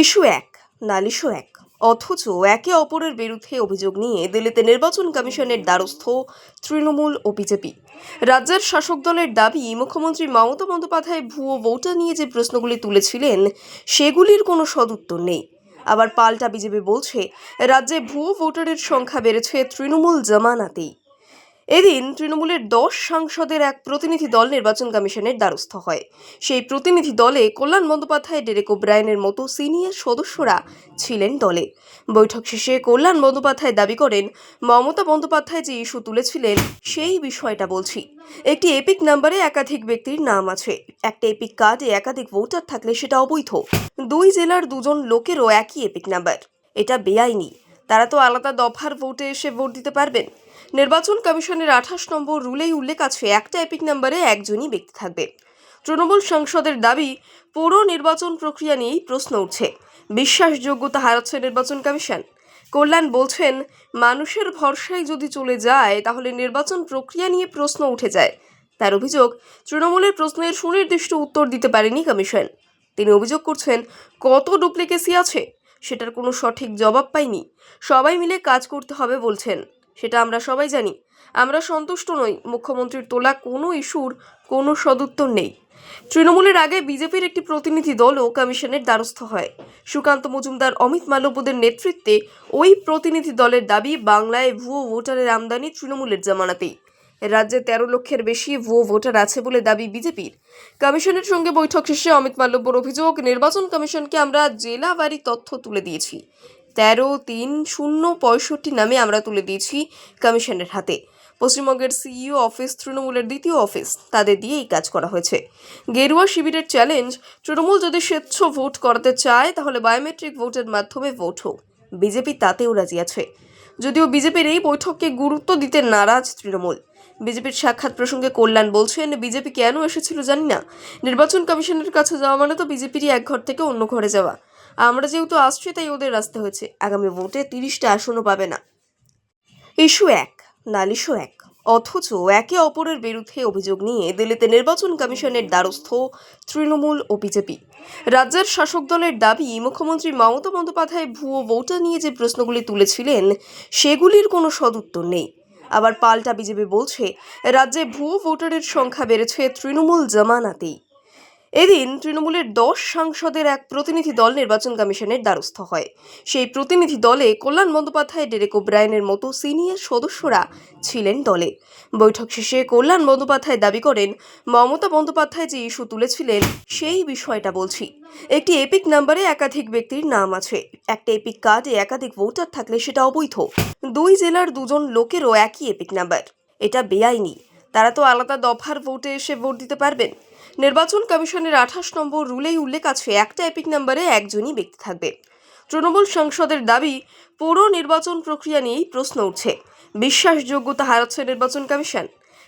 Issue এক, নালিশও এক। অথচ একে অপরের বিরুদ্ধে অভিযোগ নিয়ে দিল্লিতে নির্বাচন কমিশনের দ্বারস্থ তৃণমূল ও বিজেপি। রাজ্যের শাসক দলের দাবি, মুখ্যমন্ত্রী মমতা বন্দ্যোপাধ্যায় ভুয়ো ভোটার নিয়ে যে প্রশ্নগুলি তুলেছিলেন, সেগুলির কোনো সদুত্তর নেই। আবার পাল্টা বিজেপি বলছে, রাজ্যে ভুয়ো ভোটারের সংখ্যা বেড়েছে তৃণমূল জামানাতেই। এদিন তৃণমূলের দশ সাংসদের এক প্রতিনিধি দল নির্বাচন কমিশনের দ্বারস্থ হয়। সেই প্রতিনিধি দলে কল্যাণ বন্দ্যোপাধ্যায়, ডেরেক ওব্রায়নের মতো সিনিয়র সদস্যরা ছিলেন দলে। বৈঠক শেষে কল্যাণ বন্দ্যোপাধ্যায় দাবি করেন, মমতা বন্দ্যোপাধ্যায় যে ইস্যু তুলেছিলেন, সেই বিষয়টা বলছি। একটি এপিক নাম্বারে একাধিক ব্যক্তির নাম আছে। একটা এপিক কার্ডে একাধিক ভোটার থাকলে সেটা অবৈধ। দুই জেলার দুজন লোকেরও একই এপিক নাম্বার। এটা বেআইনি। তারা তো আলাদা দফার ভোটে এসে ভোট দিতে পারবেন। নির্বাচন কমিশনের আঠাশ নম্বর রুলেই উল্লেখ আছে, একটা এপিক নাম্বারে একজনই ব্যক্তি থাকবে। তৃণমূল সাংসদের দাবি, পুরো নির্বাচন প্রক্রিয়া নিয়েই প্রশ্ন উঠছে। বিশ্বাসযোগ্যতা হারাচ্ছে নির্বাচন কমিশন। কল্যাণ বলছেন, মানুষের ভরসায় যদি চলে যায়, তাহলে নির্বাচন প্রক্রিয়া নিয়ে প্রশ্ন উঠে যায়। তার অভিযোগ, তৃণমূলের প্রশ্নের সুনির্দিষ্ট উত্তর দিতে পারেনি কমিশন। তিনি অভিযোগ করছেন, কত ডুপ্লিকেসি আছে? সেটার কোনো সঠিক জবাব পাইনি। সবাই মিলে কাজ করতে হবে বলছেন। সেটা আমরা সবাই জানি। আমরা সন্তুষ্ট নই। মুখ্যমন্ত্রীর তোলা কোনো ইস্যুর কোনো সদুত্তর নেই। তৃণমূলের আগে বিজেপির একটি প্রতিনিধি দলও কমিশনের দ্বারস্থ হয়। সুকান্ত মজুমদার, অমিত মালব্যদের নেতৃত্বে ওই প্রতিনিধি দলের দাবি, বাংলায় ভুয়ো ভোটারের আমদানি তৃণমূলের জামানাতেই। রাজ্যে তেরো লক্ষের বেশি ভুয়ো ভোটার আছে বলে দাবি বিজেপির। কমিশনের সঙ্গে বৈঠক শেষে অমিত মাল্যব্যর অভিযোগ, নির্বাচন কমিশনকে আমরা জেলাবারি তথ্য তুলে দিয়েছি। তেরো, তিন, শূন্য, পঁয়ষট্টি নামে আমরা তুলে দিয়েছি কমিশনের হাতে। পশ্চিমবঙ্গের সিইও অফিস, তৃণমূলের দ্বিতীয় অফিস, তাদের দিয়ে এই কাজ করা হয়েছে। গেরুয়া শিবিরের চ্যালেঞ্জ, তৃণমূল যদি স্বেচ্ছ ভোট করাতে চায়, তাহলে বায়োমেট্রিক ভোটের মাধ্যমে ভোট হোক। বিজেপি তাতেও রাজি আছে। যদিও বিজেপির এই বৈঠককে গুরুত্ব দিতে নারাজ তৃণমূল। বিজেপির সাক্ষাৎ প্রসঙ্গে কল্যাণ বলছেন, বিজেপি কেন এসেছিল জানি না। নির্বাচন কমিশনের কাছে যাওয়া মানে তো বিজেপিরই এক ঘর থেকে অন্য ঘরে যাওয়া। আমরা যেহেতু আসছি, তাই ওদের আসতে হয়েছে। আগামী ভোটে তিরিশটা আসনও পাবে না। ইস্যু এক, নালিশও এক। অথচ একে অপরের বিরুদ্ধে অভিযোগ নিয়ে দিল্লিতে নির্বাচন কমিশনের দ্বারস্থ তৃণমূল ও বিজেপি। রাজ্যের শাসক দলের দাবি, মুখ্যমন্ত্রী মমতা বন্দ্যোপাধ্যায় ভুয়ো ভোটার নিয়ে যে প্রশ্নগুলি তুলেছিলেন, সেগুলির কোনো সদুত্তর নেই। আবার পাল্টা বিজেপি বলছে রাজ্যে ভুয়ো ভোটারের সংখ্যা বেড়েছে তৃণমূল জামানাতেই। এদিন তৃণমূলের দশ সাংসদের এক প্রতিনিধি দল নির্বাচন কমিশনের দ্বারস্থ হয়। সেই প্রতিনিধি দলে কল্যাণ বন্দ্যোপাধ্যায়, ডেরেক ওব্রায়নের মতো সিনিয়র সদস্যরা ছিলেন দলে। বৈঠক শেষে কল্যাণ বন্দ্যোপাধ্যায় দাবি করেন, মমতা বন্দ্যোপাধ্যায় যে ইস্যু তুলেছিলেন, সেই বিষয়টা বলছি। একটি এপিক নাম্বারে একাধিক ব্যক্তির নাম আছে। একটা এপিক কার্ডে একাধিক ভোটার থাকলে সেটা অবৈধ। দুই জেলার দুজন লোকেরও একই এপিক নাম্বার। এটা বেআইনি। তারা তো আলাদা দফার ভোটে এসে ভোট দিতে পারবেন। নির্বাচন কমিশনের আঠাশ নম্বর রুলেই উল্লেখ আছে, একটা এপিক নাম্বারে একজনই ব্যক্তি থাকবে। তৃণমূল সাংসদের দাবি, পুরো নির্বাচন প্রক্রিয়া নিয়েই প্রশ্ন উঠছে। বিশ্বাসযোগ্যতা হারাচ্ছে নির্বাচন কমিশন।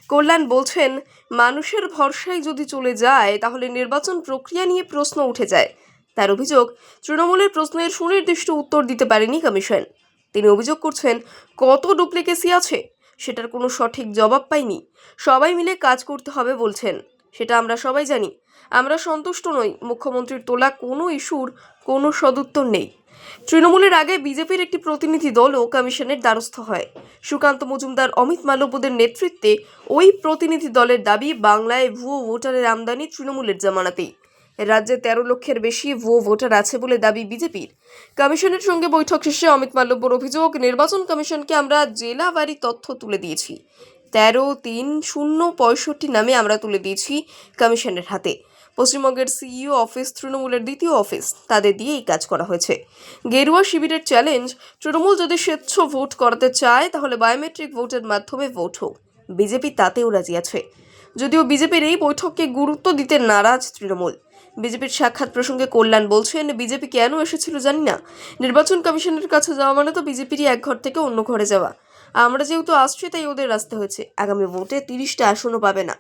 কল্যাণ বলছেন, মানুষের ভরসায় যদি চলে যায়, তাহলে নির্বাচন প্রক্রিয়া নিয়ে প্রশ্ন উঠে যায়। তার অভিযোগ, তৃণমূলের প্রশ্নের সুনির্দিষ্ট উত্তর দিতে পারেনি কমিশন। তিনি অভিযোগ করছেন, কত ডুপ্লিকেসি আছে? সেটার কোনো সঠিক জবাব পাইনি। সবাই মিলে কাজ করতে হবে বলছেন। সেটা আমরা সবাই জানি। আমরা সন্তুষ্ট নই, মুখ্যমন্ত্রীর তোলা কোনো ইস্যুর কোনো সদুত্তর নেই। তৃণমূলের আগে বিজেপির একটি প্রতিনিধি দলও কমিশনের দ্বারস্থ হয়। সুকান্ত মজুমদার, অমিত মালব্যদের নেতৃত্বে ওই প্রতিনিধি দলের দাবি, বাংলায় ভুয়ো ভোটারের আমদানি তৃণমূলের জামানাতেই। রাজ্যে তেরো লক্ষের বেশি ভুয়ো ভোটার আছে বলে দাবি বিজেপির। কমিশনের সঙ্গে বৈঠক শেষে অমিত মাল্যব্যর অভিযোগ, নির্বাচন কমিশনকে আমরা জেলাবারি তথ্য তুলে দিয়েছি। তেরো, তিন, শূন্য, পঁয়ষট্টি নামে আমরা তুলে দিয়েছি কমিশনের হাতে। পশ্চিমবঙ্গের সিইও অফিস তৃণমূলের দ্বিতীয় অফিস, তাদের দিয়ে এই কাজ করা হয়েছে। গেরুয়া শিবিরের চ্যালেঞ্জ তৃণমূল যদি স্বেচ্ছ ভোট করাতে চায়, তাহলে বায়োমেট্রিক ভোটের মাধ্যমে ভোট হোক। বিজেপি তাতেও রাজি আছে। যদিও বিজেপির এই বৈঠককে গুরুত্ব দিতে নারাজ তৃণমূল। বিজেপির সাক্ষাৎ প্রসঙ্গে কল্যাণ বলছেন বিজেপি কেন এসেছিল জানি না। নির্বাচন কমিশনের কাছে যাওয়া মানে তো বিজেপিরই এক ঘর থেকে অন্য ঘরে যাওয়া। আমরা যেহেতু আসছি তাই ওদের আসতে হয়েছে। আগামী ভোটে তিরিশটা আসনও পাবে না।